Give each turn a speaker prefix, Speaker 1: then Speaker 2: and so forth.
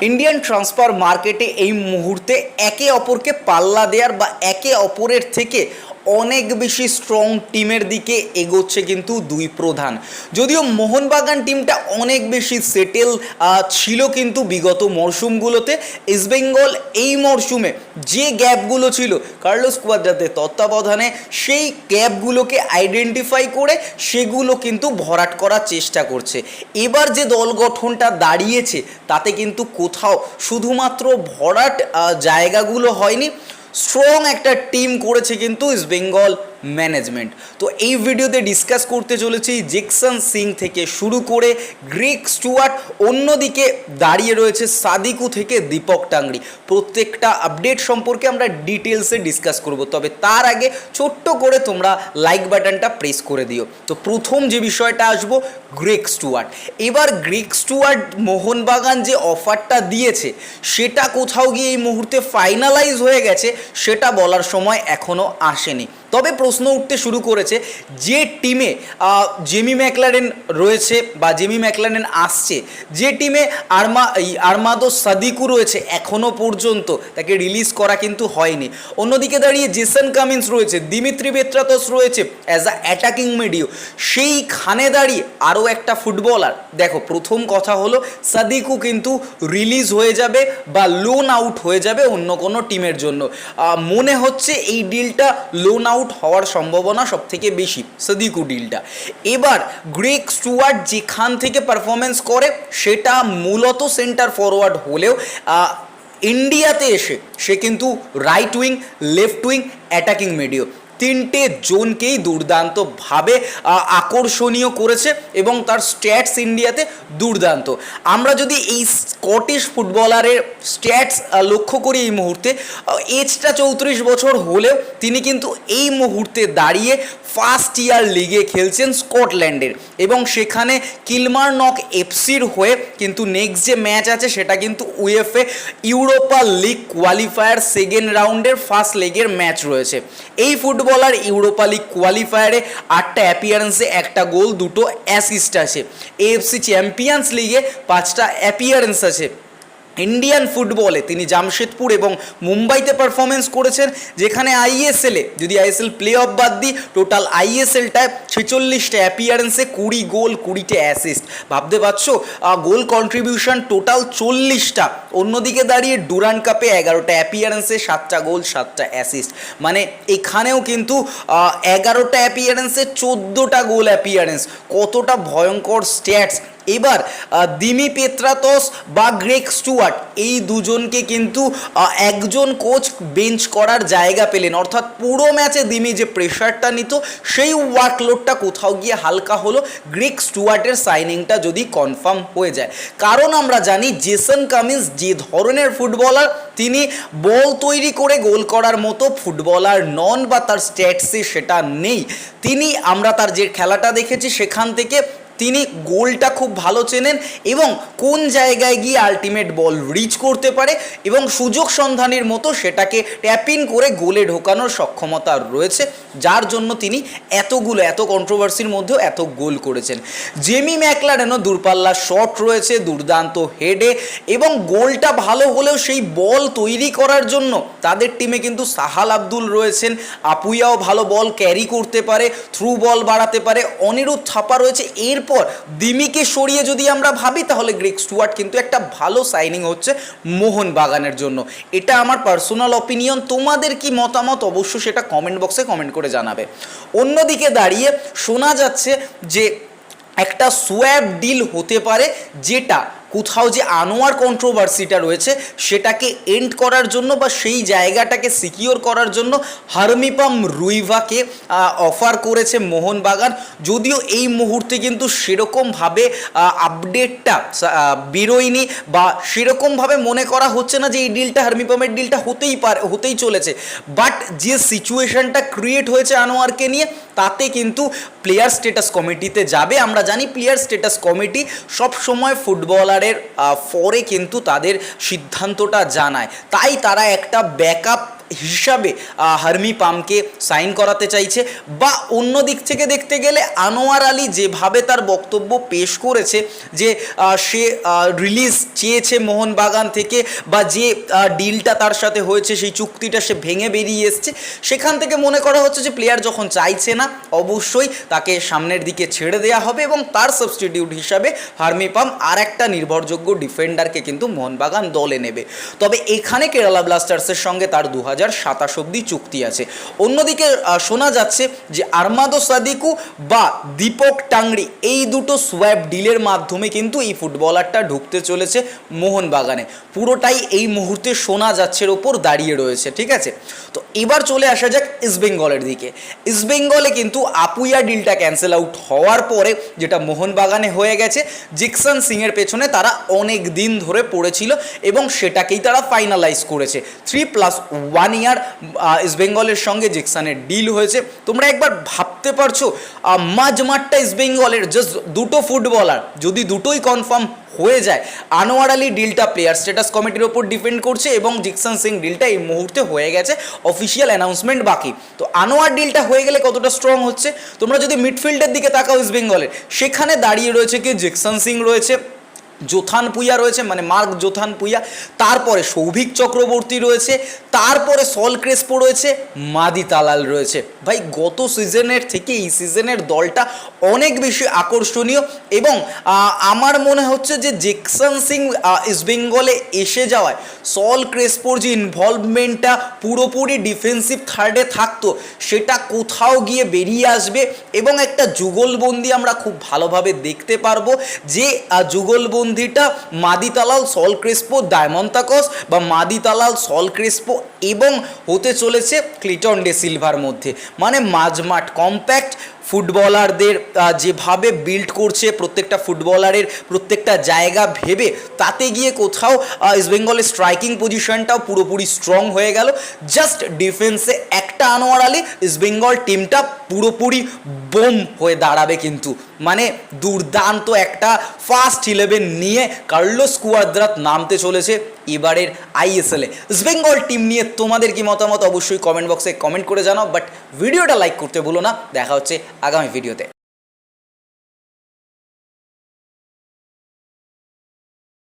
Speaker 1: Indian transfer মার্কেটে এই মুহূর্তে একে অপরকে পাল্লা দেওয়ার বা একে অপরের থেকে অনেক বেশি স্ট্রং টিমের দিকে এগোচ্ছে কিন্তু দুই প্রধান। যদিও মোহনবাগান টিমটা অনেক বেশি সেটেল ছিল কিন্তু বিগত মরশুমগুলোতে ইস্টবেঙ্গল এই মরশুমে যে গ্যাপগুলো ছিল কার্লোস কুয়াদ্রাতে তত্ত্বাবধানে সেই গ্যাপগুলোকে আইডেন্টিফাই করে সেগুলো কিন্তু ভরাট করার চেষ্টা করছে। এবার যে দল গঠনটা দাঁড়িয়েছে, তাতে কিন্তু কোথাও শুধুমাত্র ভরাট জায়গাগুলো হয়নি। স্ট্রং একটা টিম করেছে কিন্তু ইস্ট বেঙ্গল ম্যানেজমেন্ট। তো এই ভিডিওতে ডিসকাস করতে চলেছি জেকসন সিং থেকে শুরু করে গ্রিক স্টুয়ার্ট, অন্যদিকে দাঁড়িয়ে রয়েছে সাদিকু থেকে দীপক টাংরি। প্রত্যেকটা আপডেট সম্পর্কে আমরা ডিটেলসে ডিসকাস করব, তবে তার আগে ছোট্ট করে তোমরা লাইক বাটনটা প্রেস করে দিও। তো প্রথম যে বিষয়টা আসব, গ্রেক স্টুয়ার্ট। এবার গ্রেক স্টুয়ার্ট মোহনবাগান যে অফারটা দিয়েছে, সেটা কোথাও গিয়ে এই মুহূর্তে ফাইনালাইজ হয়ে গেছে, সেটা বলার সময় এখনও আসেনি। তবে প্রশ্ন উঠতে শুরু করেছে যে টিমে জেমি ম্যাকলারেন রয়েছে বা জেমি ম্যাকলারেন আসছে, যে টিমে আরমা আরমাদো সাদিকু রয়েছে এখনও পর্যন্ত, তাকে রিলিজ করা কিন্তু হয়নি। অন্যদিকে দাঁড়িয়ে জেসন কামিন্স রয়েছে, দিমিত্রি বেত্রাতস রয়েছে অ্যাজ আ অ্যাটাকিং মিডিও সেইখানে দাঁড়িয়ে আরও একটা ফুটবলার দেখো, প্রথম কথা হলো সাদিকু কিন্তু রিলিজ হয়ে যাবে বা লোন আউট হয়ে যাবে অন্য কোনো টিমের জন্য। মনে হচ্ছে এই ডিলটা লোন আউট হওয়ার সম্ভাবনা সবথেকে বেশি, সদিকু ডিলটা। এবার গ্রেক স্টুয়ার্ট যেখান থেকে পারফরমেন্স করে, সেটা মূলত সেন্টার ফরওয়ার্ড হলেও ইন্ডিয়াতে এসে সে কিন্তু right wing left wing attacking মিডিও তিনটে জোনকেই দুর্দান্তভাবে আকর্ষণীয় করেছে এবং তার স্ট্যাটস ইন্ডিয়াতে দুর্দান্ত। আমরা যদি এই স্কটিশ ফুটবলারের স্ট্যাটস লক্ষ্য করি এই মুহূর্তে এজটা চৌত্রিশ বছর হলেও তিনি কিন্তু এই মুহূর্তে দাঁড়িয়ে ফার্স্ট ইয়ার লিগে খেলছেন স্কটল্যান্ডের এবং সেখানে কিলমার নক এফসির হয়ে কিন্তু নেক্সট যে ম্যাচ আছে সেটা কিন্তু UEFA Europa league qualifier second রাউন্ডের ফার্স্ট লেগের ম্যাচ রয়েছে। এই ফুটবলার ইউরোপা লিগ কোয়ালিফায়ারে আটটা অ্যাপিয়ারেন্সে একটা গোল দুটো অ্যাসিস্ট আছে। এএফসি চ্যাম্পিয়ন্স লিগে পাঁচটা অ্যাপিয়ারেন্স আছে। ইন্ডিয়ান ফুটবলে তিনি জামশেদপুর এবং মুম্বাইতে পারফরমেন্স করেছেন, যেখানে আইএসএলে যদি আইএসএল প্লে অফ বাদ দিই টোটাল আইএসএলটায় ছেচল্লিশটা অ্যাপিয়ারেন্সে কুড়ি গোল, কুড়িটা অ্যাসিস্ট ভাবতে পারছ? গোল কন্ট্রিবিউশন টোটাল চল্লিশটা। অন্যদিকে দাঁড়িয়ে ডুরান কাপে এগারোটা অ্যাপিয়ারেন্সে সাতটা গোল সাতটা অ্যাসিস্ট মানে এখানেও কিন্তু এগারোটা অ্যাপিয়ারেন্সে চোদ্দোটা গোল অ্যাপিয়ারেন্স কতটা ভয়ঙ্কর স্ট্যাটস এবার দিমি পেত্রাতস বা গ্রেক স্টুয়ার্ট এই দুজনকে কিন্তু একজন কোচ বেঞ্চ করার জায়গা পেলেন। অর্থাৎ পুরো ম্যাচে দিমি যে প্রেশারটা নিত, সেই ওয়ার্কলোডটা কোথাও গিয়ে হালকা হলো। গ্রেক স্টুয়ার্টের সাইনিংটা যদি কনফার্ম হয়ে যায়। কারণ আমরা জানি, জেসন কামিন্স যে ধরনের ফুটবলার, তিনি বল তৈরি করে গোল করার মতো ফুটবলার নন বা তার স্ট্যাটসে সেটা নেই। তিনি, আমরা তার যে খেলাটা দেখেছি, সেখান থেকে তিনি গোলটা খুব ভালো চেনেন এবং কোন জায়গায় গিয়ে আলটিমেট বল রিচ করতে পারে এবং সুযোগ সন্ধানের মতো সেটাকে ট্যাপ করে গোলে ঢোকানোর সক্ষমতা রয়েছে, যার জন্য তিনি এতগুলো, এত কন্ট্রোভার্সির মধ্যেও এত গোল করেছেন। জেমি ম্যাকলার ম্যাকলারেনও দূরপাল্লা শট রয়েছে, দুর্দান্ত হেডে এবং গোলটা ভালো হলেও সেই বল তৈরি করার জন্য তাদের টিমে কিন্তু সাহাল আব্দুল রয়েছেন। আপুইয়াও ভালো বল ক্যারি করতে পারে থ্রু বল বাড়াতে পারে, অনিরুদ্ধ থাপা রয়েছে। এরপর দিমিকে সরিয়ে যদি আমরা ভাবি, তাহলে গ্রেক স্টুয়ার্ট কিন্তু একটা ভালো সাইনিং হচ্ছে মোহন বাগানের জন্য। এটা আমার পার্সোনাল অপিনিয়ন তোমাদের কি মতামত? অবশ্য সেটা কমেন্ট বক্সে কমেন্ট করে জানাবে। অন্যদিকে দাঁড়িয়ে শোনা যাচ্ছে যে একটা সোয়াব ডিল হতে পারে, যেটা কোথাও যে আনোয়ার কন্ট্রোভার্সিটা রয়েছে, সেটাকে এন্ড করার জন্য বা সেই জায়গাটাকে সিকিওর করার জন্য হারমিপাম রুইভাকে অফার করেছে মোহনবাগান। যদিও এই মুহূর্তে কিন্তু সেরকমভাবে আপডেটটা বেরোয়নি বা সেরকমভাবে মনে করা হচ্ছে না যে এই ডিলটা হারমিপামের ডিলটা হতেই পারে, হতেই চলেছে। বাট যে সিচুয়েশনটা ক্রিয়েট হয়েছে আনোয়ারকে নিয়ে, তাতে কিন্তু প্লেয়ার স্টেটাস কমিটিতে যাবে। আমরা জানি প্লেয়ার স্টেটাস কমিটি সব সময় ফুটবলারের ফরে কিন্তু তাদের সিদ্ধান্তটা জানায়। তাই তারা একটা ব্যাকআপ হিসাবে হারমি পামকে সাইন করাতে চাইছে বা অন্য দিক থেকে দেখতে গেলে আনোয়ার আলী যেভাবে তার বক্তব্য পেশ করেছে যে সে রিলিজ চেয়েছে মোহনবাগান থেকে বা যে ডিলটা তার সাথে হয়েছে, সেই চুক্তিটা সে ভেঙে বেরিয়ে এসছে, সেখান থেকে মনে করা হচ্ছে যে প্লেয়ার যখন চাইছে না, অবশ্যই তাকে সামনের দিকে ছেড়ে দেওয়া হবে এবং তার সাবস্টিটিউট হিসাবে হার্মি পাম আর একটা নির্ভরযোগ্য ডিফেন্ডারকে কিন্তু মোহনবাগান দলে নেবে। তবে এখানে কেরালা ব্লাস্টার্সের সঙ্গে তার দু হাজার সাতাশ অব্দি চুক্তি আছে। অন্যদিকে শোনা যাচ্ছে যে আরমাদো সাদিকু বা দীপক টাংরি এই দুটো সোয়াব ডিলের মাধ্যমে কিন্তু এই ফুটবলারটা ঢুকতে চলেছে মোহনবাগানে। পুরোটাই এই মুহূর্তে শোনা যাচ্ছের ওপর দাঁড়িয়ে রয়েছে, ঠিক আছে? তো এবার চলে আসা যাক ইস্টবেঙ্গলের দিকে। ইস্টবেঙ্গলে কিন্তু আপুইয়া ডিলটা ক্যান্সেল আউট হওয়ার পরে যেটা মোহনবাগানে হয়ে গেছে, জিকসন সিংয়ের পেছনে তারা অনেক দিন ধরে পড়েছিল এবং সেটাকেই তারা ফাইনালাইজ করেছে। থ্রি প্লাস ওয়ান ইয়ার ইস্টবেঙ্গলের সঙ্গে জিকসানের ডিল হয়েছে। তোমরা একবার ভাবতে পারছ আহ, মাঝমাঠটা ইস্টবেঙ্গলের জাস্ট দুটো ফুটবলার যদি দুটোই কনফার্ম হয়ে যায় আনোয়ার আলী ডিলটা প্লেয়ার স্ট্যাটাস কমিটির ওপর ডিপেন্ড করছে এবং জিকসন সিং ডিলটা এই মুহূর্তে হয়ে গেছে অফিসিয়াল অ্যানাউন্সমেন্ট বাকি। তো আনোয়ার ডিলটা হয়ে গেলে কতটা স্ট্রং হচ্ছে? তোমরা যদি মিডফিল্ডের দিকে তাকাও ইস্ট বেঙ্গলের সেখানে দাঁড়িয়ে রয়েছে কি জিকসন সিং রয়েছে জোথান পুইয়া রয়েছে মানে মার্ক জোথান পুইয়া। তারপরে সৌভিক চক্রবর্তী রয়েছে তারপরে সল ক্রেসপো রয়েছে মাদি তালাল রয়েছে। ভাই গত সিজনের থেকে এই সিজনের দলটা অনেক বেশি আকর্ষণীয় এবং আমার মনে হচ্ছে যে জেকসন সিং ইস্টবেঙ্গলে এসে যাওয়ায় সল ক্রেসপোর যে ইনভলভমেন্টটা পুরোপুরি ডিফেন্সিভ থার্ডে থাকতো সেটা কোথাও গিয়ে বেরিয়ে আসবে এবং একটা যুগলবন্দি আমরা খুব ভালোভাবে দেখতে পারব যে আহ, যুগলবন্দিটা মাদি তালাল, সল ক্রেসপো ডায়মন্তাকস বা মাদি তালাল, সল ক্রেসপো এবং হতে চলেছে ক্লিটন ডে সিলভার মধ্যে। মানে মাঝমাঠ, কম্প্যাক্ট ফুটবলারদের যেভাবে বিল্ড করছে প্রত্যেকটা ফুটবলারের প্রত্যেকটা জায়গা ভেবে, তাতে গিয়ে কোথাও ইস্টবেঙ্গলের স্ট্রাইকিং পজিশনটাও পুরোপুরি স্ট্রং হয়ে গেল। জাস্ট ডিফেন্সে একটা আনোয়ার আলী ইস্টবেঙ্গল টিমটা পুরোপুরি বোম হয়ে দাঁড়াবে কিন্তু। মানে দুর্দান্ত একটা ফার্স্ট ইলেভেন নিয়ে কার্লোস কুয়াদ্রাত নামতে চলেছে। এবারের আইএসএলে বেঙ্গল টিম নিয়ে তোমাদের কি মতামত? অবশ্যই কমেন্ট বক্সে কমেন্ট করে জানাও। বাট ভিডিওটা লাইক করতে ভুলো না। দেখা হচ্ছে আগামী ভিডিওতে